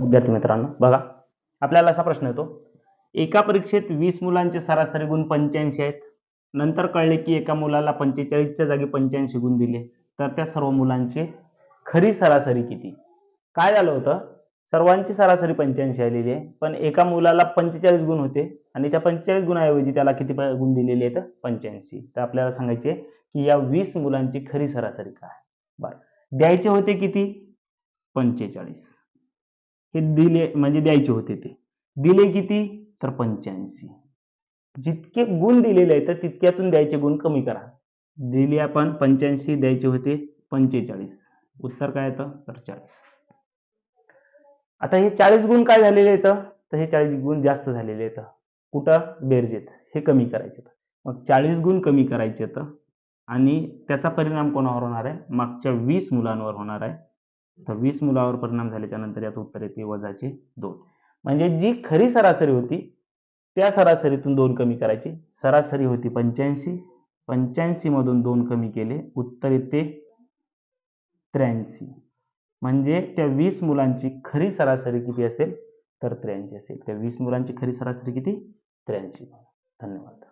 विद्यार्थी मित्रांनो बघा. आपल्याला असा प्रश्न येतो. एका परीक्षेत वीस मुलांचे सरासरी गुण पंच्याऐंशी आहेत. नंतर कळले की एका मुलाला पंचेचाळीसच्या जागी पंच्याऐंशी गुण दिले. तर त्या सर्व मुलांची खरी सरासरी किती? काय झालं होतं? सर्वांची सरासरी पंच्याऐंशी आलेली आहे. पण एका मुलाला पंचेचाळीस गुण होते आणि त्या पंचेचाळीस गुणाऐवजी त्याला किती गुण दिलेले आहेत? पंच्याऐंशी. तर आपल्याला सांगायचे की या वीस मुलांची खरी सरासरी काय? बरं. द्यायचे होते किती? पंचेचाळीस. हे दिले म्हणजे द्यायचे होते ते. दिले किती? तर पंच्याऐंशी. जितके गुण दिलेले आहेत तर तितक्यातून द्यायचे गुण कमी करा. दिले आपण पंच्याऐंशी द्यायचे होते पंचेचाळीस. उत्तर काय येतं? तर चाळीस. आता हे चाळीस गुण काय झालेले आहेत? तर हे चाळीस गुण जास्त झालेले आहेत. कुठं? बेरजेत. हे कमी करायचे मग चाळीस गुण कमी करायचे तर आणि त्याचा परिणाम कोणावर होणार आहे? मागच्या वीस मुलांवर होणार आहे. तर वीस मुलावर परिणाम झाल्याच्यानंतर याचं उत्तर येते वजाचे दोन. म्हणजे जी खरी सरासरी होती त्या सरासरीतून दोन कमी करायची. सरासरी होती पंच्याऐंशी. पंच्याऐंशी मधून दोन कमी केले. उत्तर येते त्र्याऐंशी. म्हणजे त्या वीस मुलांची खरी सरासरी किती असेल? तर त्र्याऐंशी असेल. त्या वीस मुलांची खरी सरासरी किती? त्र्याऐंशी. धन्यवाद.